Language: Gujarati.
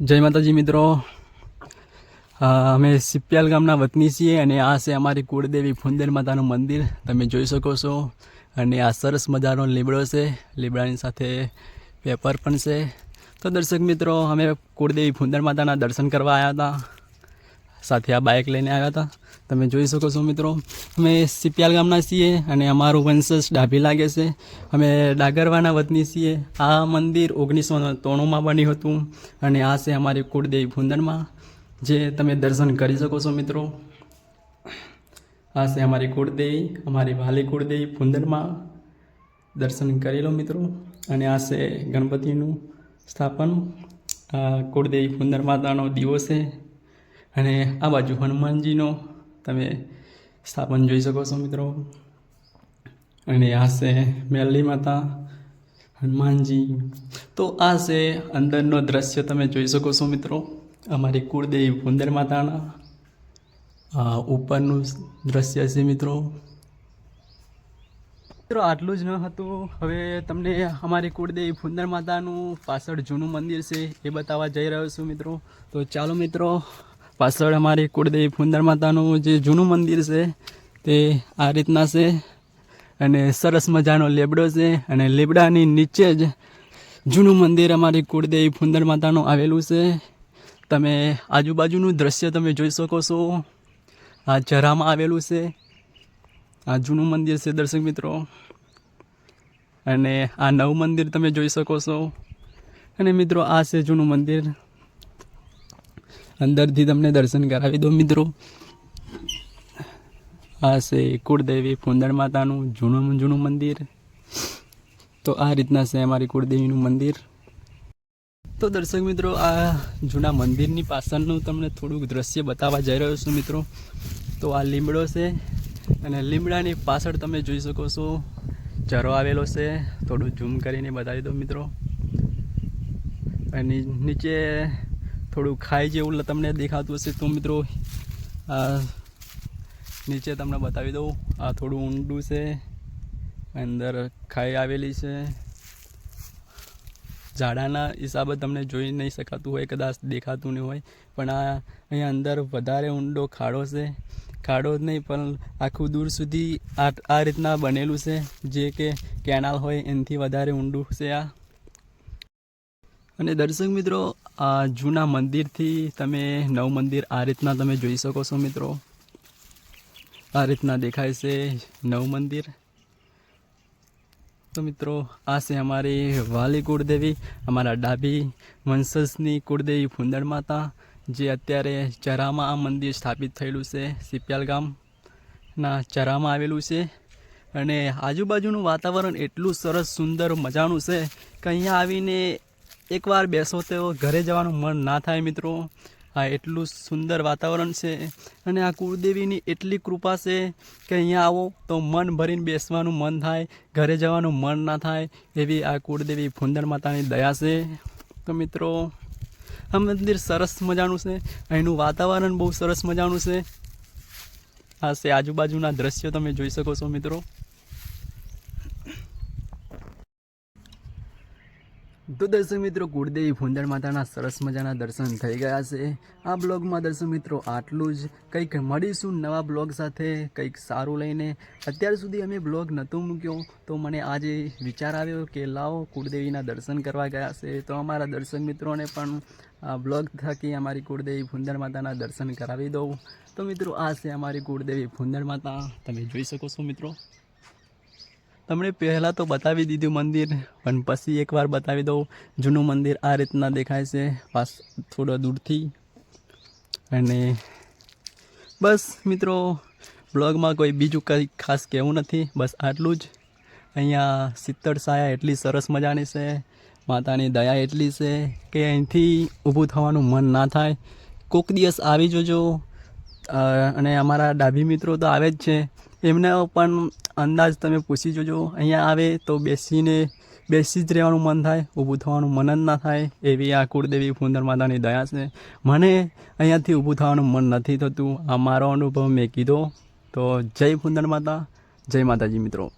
જય માતાજી મિત્રો. અમે સિપિયાલ ગામના વતની છીએ અને આ છે અમારી કુળદેવી ફુંદેર માતાનું મંદિર. તમે જોઈ શકો છો. અને આ સરસ મજાનો લીમડો છે. લીમડાની સાથે પેપર પણ છે. તો દર્શક મિત્રો, અમે કુળદેવી ફુંદર માતાના દર્શન કરવા આવ્યા હતા. સાથે આ બાઇક લઈને આવ્યા હતા. તમે જોઈ શકો છો મિત્રો, અમે સિપિયાલ ગામના છીએ અને અમારું વંશજ ડાભી લાગે છે. અમે ડાગરવાના વતની છીએ. આ મંદિર ઓગણીસો ત્રણુંમાં બન્યું હતું અને આ છે અમારી કુળદેવી ફુંદરમાં જે તમે દર્શન કરી શકો છો મિત્રો. આ છે અમારી કુળદેવી, અમારી વાલી કુળદેવી ફુંદરમાં દર્શન કરી લો મિત્રો. અને આ છે ગણપતિનું સ્થાપન. આ કુળદેવી ફુંદર માતાનો દીવો છે. અને આ બાજુ હનુમાનજીનો તમે સ્થાપન જોઈ શકો છો મિત્રો. અને આ છે મેલડી માતા, હનુમાનજી. તો આ છે અંદરનો દ્રશ્ય તમે જોઈ શકો છો મિત્રો. અમારી કુળદેવી ફુંદર માતાના ઉપરનું દ્રશ્ય છે મિત્રો. મિત્રો, આટલું જ ન હતું. હવે તમને અમારી કુળદેવી ફુંદર માતાનું પાછળ જૂનું મંદિર છે એ બતાવવા જઈ રહ્યો છું મિત્રો. તો ચાલો મિત્રો પાછળ અમારી કુળદેવી ફુંદર માતાનું જે જૂનું મંદિર છે, તે આ રીતના છે. અને સરસ મજાનો લેબડો છે અને લેબડાની નીચે જ જૂનું મંદિર અમારી કુળદેવી ફુંદર માતાનું આવેલું છે. તમે આજુબાજુનું દ્રશ્ય તમે જોઈ શકો છો. આ જરામાં આવેલું છે. આ જૂનું મંદિર છે દર્શક મિત્રો. અને આ નવું મંદિર તમે જોઈ શકો છો. અને મિત્રો, આ છે જૂનું મંદિર. અંદરથી તમને દર્શન કરાવી દો, મિત્રો. આ છે કુળદેવી ફુંદર માતાનું જૂનું જૂનું મંદિર. તો આ રીતના છે અમારી કુળદેવીનું મંદિર. તો દર્શક મિત્રો, આ જૂના મંદિરની પાછળનું તમને થોડુંક દ્રશ્ય બતાવવા જઈ રહ્યો છું, મિત્રો. તો આ લીમડો છે અને લીમડાની પાછળ તમે જોઈ શકો છો, ઝરો આવેલો છે. થોડું ઝૂમ કરીને બતાવી દો મિત્રો. અને નીચે થોડું ખાઈ જેવું તમને દેખાતું હશે તો મિત્રો, આ નીચે તમને બતાવી દઉં. આ થોડું ઊંડું છે, અંદર ખાઈ આવેલી છે. ઝાડાના હિસાબે તમને જોઈ નહીં શકાતું હોય, કદાચ દેખાતું નહીં હોય, પણ આ અહીંયા અંદર વધારે ઊંડો ખાડો છે. ખાડો જ નહીં, પણ આખું દૂર સુધી આ આ રીતના બનેલું છે, જે કે કેનાલ હોય, એનાથી વધારે ઊંડું છે આ. અને દર્શક મિત્રો, આ જૂના મંદિરથી તમે નવ મંદિર આ રીતના તમે જોઈ શકો છો મિત્રો. આ રીતના દેખાય છે નવ મંદિર. તો મિત્રો, આ છે અમારી વાલી કુળદેવી, અમારા ડાભી વંશજની કુળદેવી ફુંદણ માતા, જે અત્યારે ચરામાં આ મંદિર સ્થાપિત થયેલું છે, સિપિયાલ ગામના ચરામાં આવેલું છે. અને આજુબાજુનું વાતાવરણ એટલું સરસ, સુંદર, મજાનું છે કે અહીંયા આવીને એકવાર બેસો તો ઘરે જવાનું મન ના થાય મિત્રો. આ એટલું સુંદર વાતાવરણ છે અને આ કુળદેવીની એટલી કૃપા છે કે અહીંયા આવો તો મન ભરીને બેસવાનું મન થાય, ઘરે જવાનું મન ના થાય એવી આ કુળદેવી ફુંદર માતાની દયા છે. તો મિત્રો, આ મંદિર સરસ મજાનું છે. અહીંનું વાતાવરણ બહુ સરસ મજાનું છે. આ છે આજુબાજુના દ્રશ્યો તમે જોઈ શકો છો મિત્રો. તો દર્શક મિત્રો, કુળદેવી ફુંદર માતાના સરસ મજાના દર્શન થઈ ગયા છે. આ બ્લોગમાં દર્શક મિત્રો આટલું જ. કંઈક મળીશું નવા બ્લોગ સાથે, કંઈક સારું લઈને. અત્યાર સુધી અમે બ્લોગ નહોતો મૂક્યો, તો મને આજે વિચાર આવ્યો કે લાવો, કુળદેવીના દર્શન કરવા ગયા છે. તો અમારા દર્શક મિત્રોને પણ આ બ્લોગ થકી અમારી કુળદેવી ભુંદર માતાના દર્શન કરાવી દઉં. તો મિત્રો, આ છે અમારી કુળદેવી ફુંદર માતા. તમે જોઈ શકો છો મિત્રો. તમને પહેલાં તો બતાવી દીધું મંદિર, પણ પછી એકવાર બતાવી દઉં. જૂનું મંદિર આ રીતના દેખાય છે, પાસ થોડો દૂરથી. અને બસ મિત્રો, બ્લોગમાં કોઈ બીજું કંઈ ખાસ કહેવું નથી, બસ આટલું જ. અહીંયા શીતળ સાયા એટલી સરસ મજાની છે, માતાની દયા એટલી છે કે અહીંથી ઊભું થવાનું મન ના થાય. કોઈક દિવસ આવી જજો. અને અમારા ડાભી મિત્રો તો આવે જ છે. એમને પણ અંદાજ તમે પૂછી જોજો. અહીંયા આવે તો બેસીને, બેસી જ રહેવાનું મન થાય, ઊભું થવાનું મન જ ના થાય એવી આ કુળદેવી ફુંદર માતાની દયા છે. મને અહીંયાથી ઊભું થવાનું મન નથી થતું. આ મારો અનુભવ મેં કીધો. તો જય ફુંદર માતા, જય માતાજી મિત્રો.